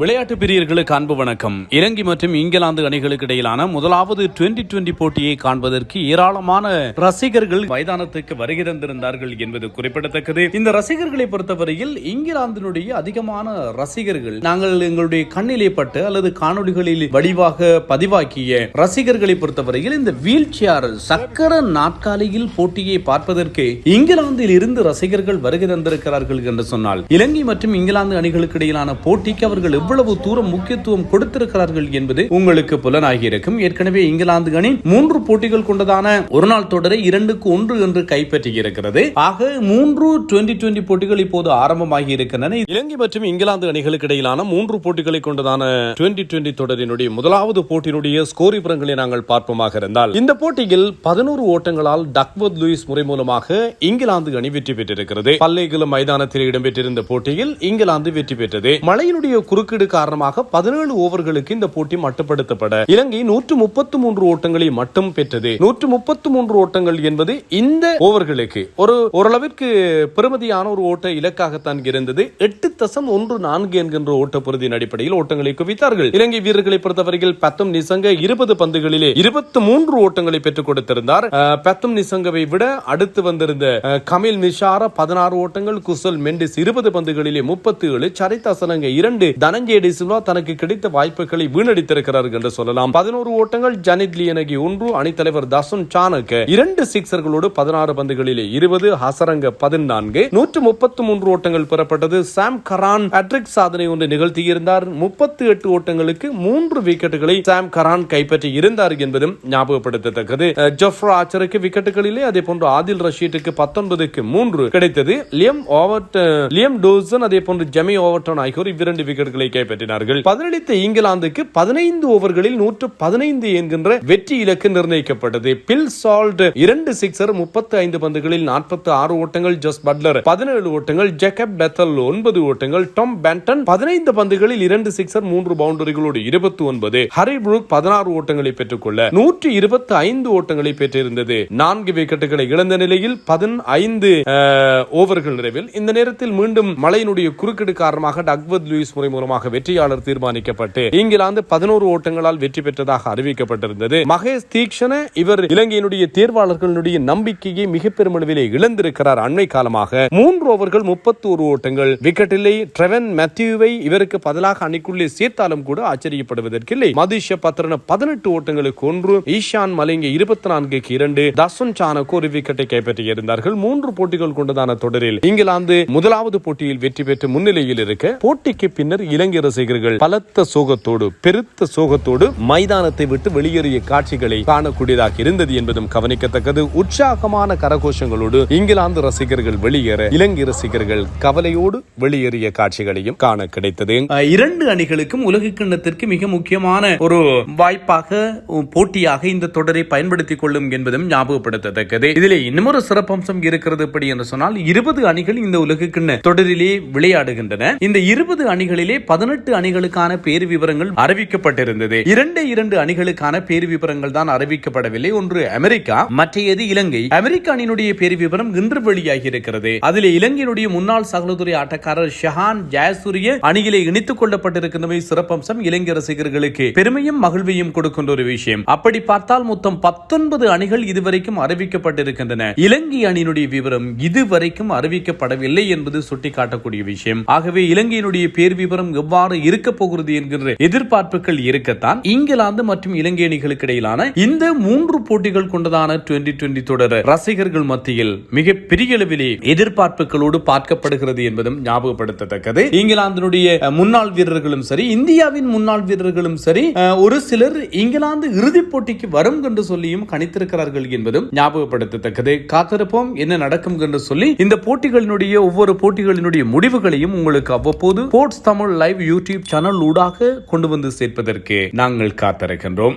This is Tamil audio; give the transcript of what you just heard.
விளையாட்டு பிரியர்களுக்கு அன்பு வணக்கம். இலங்கை மற்றும் இங்கிலாந்து அணிகளுக்கு இடையிலான முதலாவது டுவெண்டி டுவெண்டி போட்டியை காண்பதற்கு ஏராளமான ரசிகர்கள் மைதானத்துக்கு வருகை தந்திருந்தார்கள் என்பது குறிப்பிடத்தக்கது. இந்த ரசிகர்களை பொறுத்தவரையில் இங்கிலாந்தினுடைய அதிகமான ரசிகர்கள் நாங்கள் எங்களுடைய கண்ணிலே பட்டு அல்லது காணொளிகளில் வடிவாக பதிவாக்கிய ரசிகர்களை பொறுத்தவரையில் இந்த வீல் சேர் சக்கர நாற்காலியில் போட்டியை பார்ப்பதற்கு இங்கிலாந்தில் இருந்து ரசிகர்கள் வருகை தந்திருக்கிறார்கள் என்று சொன்னால் இலங்கை மற்றும் இங்கிலாந்து அணிகளுக்கு இடையிலான போட்டிக்கு அவர்கள் எவ்வளவு தூரம் முக்கியத்துவம் கொடுத்திருக்கிறார்கள் என்பது உங்களுக்கு புலனாகி இருக்கும் ஏற்கனவே இங்கிலாந்து அணி மூன்று போட்டிகள் கொண்டதான ஒரு நாள் தொடரை இரண்டுக்கு ஒன்று என்று கைப்பற்றி இருக்கிறது ஆக மூன்று டுவெண்டி டுவெண்டி போட்டிகள் இப்போது ஆரம்பமாகி இருக்கின்றன இலங்கை மற்றும் இங்கிலாந்து அணிகளுக்கு இடையிலான மூன்று போட்டிகளை கொண்டதான டுவெண்டி டுவெண்டி தொடரினுடைய முதலாவது போட்டியினுடைய ஸ்கோர் விவரங்களை நாங்கள் பார்ப்போமாக இருந்தால் இந்த போட்டியில் பதினோரு ஓட்டங்களால் டக்வத் லூயிஸ் முறை மூலமாக இங்கிலாந்து அணி வெற்றி பெற்றிருக்கிறது. பல்லேகுல மைதானத்தில் இடம்பெற்றிருந்த போட்டியில் இங்கிலாந்து வெற்றி பெற்றது. மழையினுடைய குறுக்கு குறுக்கீடு காரணமாக பதினேழு ஓவர்களுக்கு இந்த போட்டி மட்டுப்படுத்தப்பட. இலங்கை நூற்று முப்பத்து மூன்று ஓட்டங்களை மட்டும் பெற்றது. நூற்று முப்பத்து மூன்று ஓட்டங்கள் என்பது இந்த ஓவர்களுக்கு. ஒரு ஓரளவிற்கு பெருமதியான ஒரு ஓட்ட இலக்காகத்தான் இருந்தது. எட்டு தசம் ஒன்று நான்கு என்கின்ற ஓட்ட பொருதின் அடிப்படையில் ஓட்டங்களை குவித்தார்கள். இலங்கை வீரர்களை பொறுத்தவரையில் பத்தும் நிசங்க இருபது பந்துகளிலே இருபத்தி மூன்று ஓட்டங்களை பெற்றுக் கொடுத்திருந்தார். அஹ், பத்தும் நிசங்கவை விட அடுத்து வந்திருந்த கமில் மிஷார பதினாறு ஓட்டங்கள் குசல் மெண்டிஸ் இருபது பந்துகளிலே முப்பத்தி ஏழு சரித் இரண்டு தனஞ்ச டி சில்வா தனக்கு கிடைத்த வாய்ப்புகளை வீணடித்திருக்கிறார்கள் என்று சொல்லலாம். பதினோரு ஓட்டங்கள் ஜனித் லியனகி ஒன்று அணித்தலைவர் தசுன் சாணக்க இரண்டு சிக்சர்களோடு பதினாறு பந்துகளிலே இருபது ஹசரங்க பதினான்கு. நூற்று முப்பத்தி மூன்று ஓட்டங்கள் பெறப்பட்டது. சாம் கரான் ஹேட்ரிக் சாதனை ஒன்று நிகழ்த்தியிருந்தார். முப்பத்தி எட்டு ஓட்டங்களுக்கு மூன்று விக்கெட்டுகளை சாம் கரான் கைப்பற்றி இருந்தார் என்பதும் ஞாபகப்படுத்தத்தக்கது. அஹ், ஜொஃப்ரா ஆச்சருக்கு விக்கெட்டுகளிலே அதே போன்று ஆதில் ரஷீட்டுக்கு பத்தொன்பதுக்கு மூன்று கிடைத்தது. லியம் ஓவர்ட் லியம் டோசன் அதே போன்று ஜெமி ஓவர்டன் ஆகியோர் இவ்விரண்டு விக்கெட்டுகளை விக்கெட்டை பெற்றினார்கள் பதினளித்த இங்கிலாந்துக்கு பதினைந்து ஓவர்களில் நூற்று பதினைந்து என்கின்ற வெற்றி இலக்கு நிர்ணயிக்கப்பட்டது. பில் சால்ட் இரண்டு சிக்ஸர் முப்பத்தி ஐந்து பந்துகளில் நாற்பத்தி ஆறு ஓட்டங்கள் ஜஸ் பட்லர் பதினேழு ஓட்டங்கள் ஜெக்கப் பெத்தல் ஒன்பது ஓட்டங்கள் டாம் பேண்டன் பதினைந்து பந்துகளில் இரண்டு சிக்ஸர் மூன்று பவுண்டரிகளோடு இருபத்தி ஒன்பது ஹரி புரூக் பதினாறு ஓட்டங்களை பெற்றுக்கொள்ள நூற்றி இருபத்தி ஐந்து ஓட்டங்களை பெற்றிருந்தது. நான்கு விக்கெட்டுகளை இழந்த நிலையில் பதினைந்து ஓவர்கள் நிறைவில் இந்த நேரத்தில் மீண்டும் மழையினுடைய குறுக்கீடு காரணமாக டக்வத் லூயிஸ் முறை மூலமாக மூலமாக வெற்றியாளர் தீர்மானிக்கப்பட்டு இங்கிலாந்து பதினோரு ஓட்டங்களால் வெற்றி பெற்றதாக அறிவிக்கப்பட்டிருந்தது. மகேஷ் தீக்ஷண இவர் இலங்கையினுடைய தேர்வாளர்களுடைய நம்பிக்கையை மிக பெருமளவிலே இழந்திருக்கிறார். அண்மை காலமாக மூன்று ஓவர்கள் முப்பத்தோரு ஓட்டங்கள். விக்கெட்டிலே ட்ரெவன் மேத்யூவை இவருக்கு பதிலாக அணிக்குள்ளே சேர்த்தாலும் கூட ஆச்சரியப்படுவதற்கு இல்லை மதிஷ பத்ரன பதினெட்டு ஓட்டங்களுக்கு ஒன்று. ஈஷான் மலிங்க இருபத்தி நான்குக்கு இரண்டு. தசுன் சானக்கு ஒரு விக்கெட்டை கைப்பற்றியிருந்தார்கள். மூன்று போட்டிகள் கொண்டதான தொடரில் இங்கிலாந்து முதலாவது போட்டியில் வெற்றி பெற்று முன்னிலையில் இருக்க போட்டிக்கு பின்னர் இலங்கை ரசிகர்கள் பலத்த சோகத்தோடு பெருத்த சோகத்தோடு மைதானத்தை விட்டு வெளியேறிய காட்சிகளை காணக்கூடியதாக இருந்தது என்பதும் கவனிக்கத்தக்கது. உற்சாகமான கரகோஷங்களோடு இங்கிலாந்து ரசிகர்கள் வெளியேற இலங்கை ரசிகர்கள் கவலையோடு வெளியேறிய காட்சிகளையும் காண கிடைத்தது. இரண்டு அணிகளுக்கும் உலக கிண்ணத்திற்கு மிக முக்கியமான ஒரு வாய்ப்பாக போட்டியாக இந்த தொடரை பயன்படுத்திக் கொள்ளும் என்பதும் ஞாபகப்படுத்தத்தக்கது. இதில் இன்னமொரு சிறப்பம்சம் இருக்கிறது எப்படி என்று சொன்னால் இருபது அணிகள் இந்த உலக கிண்ண தொடரிலே விளையாடுகின்றன. இந்த இருபது அணிகளிலே பதினெட்டு அணிகளுக்கான பேர் விவரங்கள் அறிவிக்கப்பட்டிருந்தது. இரண்டு இரண்டு அணிகளுக்கான பேர் விவரங்கள் தான் அறிவிக்கப்படவில்லை. ஒன்று அமெரிக்கா மற்றையது இலங்கை. அமெரிக்க அணியினுடைய பேர் விவரம் இன்று வெளியாகி இருக்கிறது அதில் இலங்கையினுடைய முன்னாள் சகலதுறை ஆட்டக்காரர் ஷஹான் ஜெயசூரிய அணியிலே இணைத்துக் கொள்ளப்பட்டிருக்கின்றமை சிறப்பம்சம் இலங்கை ரசிகர்களுக்கு பெருமையும் மகிழ்வையும் கொடுக்கின்ற ஒரு விஷயம். அப்படி பார்த்தால் மொத்தம் பத்தொன்பது அணிகள் இதுவரைக்கும் அறிவிக்கப்பட்டிருக்கின்றன. இலங்கை அணியினுடைய விவரம் இதுவரைக்கும் அறிவிக்கப்படவில்லை என்பது சுட்டிக்காட்டக்கூடிய விஷயம். ஆகவே இலங்கையினுடைய பேர் விவரம் எவ்வாறு இருக்க போகிறது என்கின்ற எதிர்பார்ப்புகள் இருக்கத்தான் இங்கிலாந்து மற்றும் இலங்கை அணிகளுக்கு இடையிலான இந்த மூன்று போட்டிகள் கொண்டதான டுவெண்டி டுவெண்டி தொடர் ரசிகர்கள் மத்தியில் மிக பெரிய அளவிலே எதிர்பார்ப்புகளோடு பார்க்கப்படுகிறது என்பதும் ஞாபகப்படுத்தத்தக்கது. இங்கிலாந்தினுடைய முன்னாள் வீரர்களும் சரி இந்தியாவின் முன்னாள் வீரர்களும் சரி ஒரு சிலர் இங்கிலாந்து இறுதிப் போட்டிக்கு வரும் என்று சொல்லியும் கணித்திருக்கிறார்கள் என்பதும் ஞாபகப்படுத்தத்தக்கது. காத்திருப்போம் என்ன நடக்கும் என்று சொல்லி இந்த போட்டிகளினுடைய ஒவ்வொரு போட்டிகளினுடைய முடிவுகளையும் உங்களுக்கு அவ்வப்போது sports Tamil live YouTube channel ஊடாக கொண்டு வந்து சேர்ப்பதற்கு நாங்கள் காத்திருக்கின்றோம்.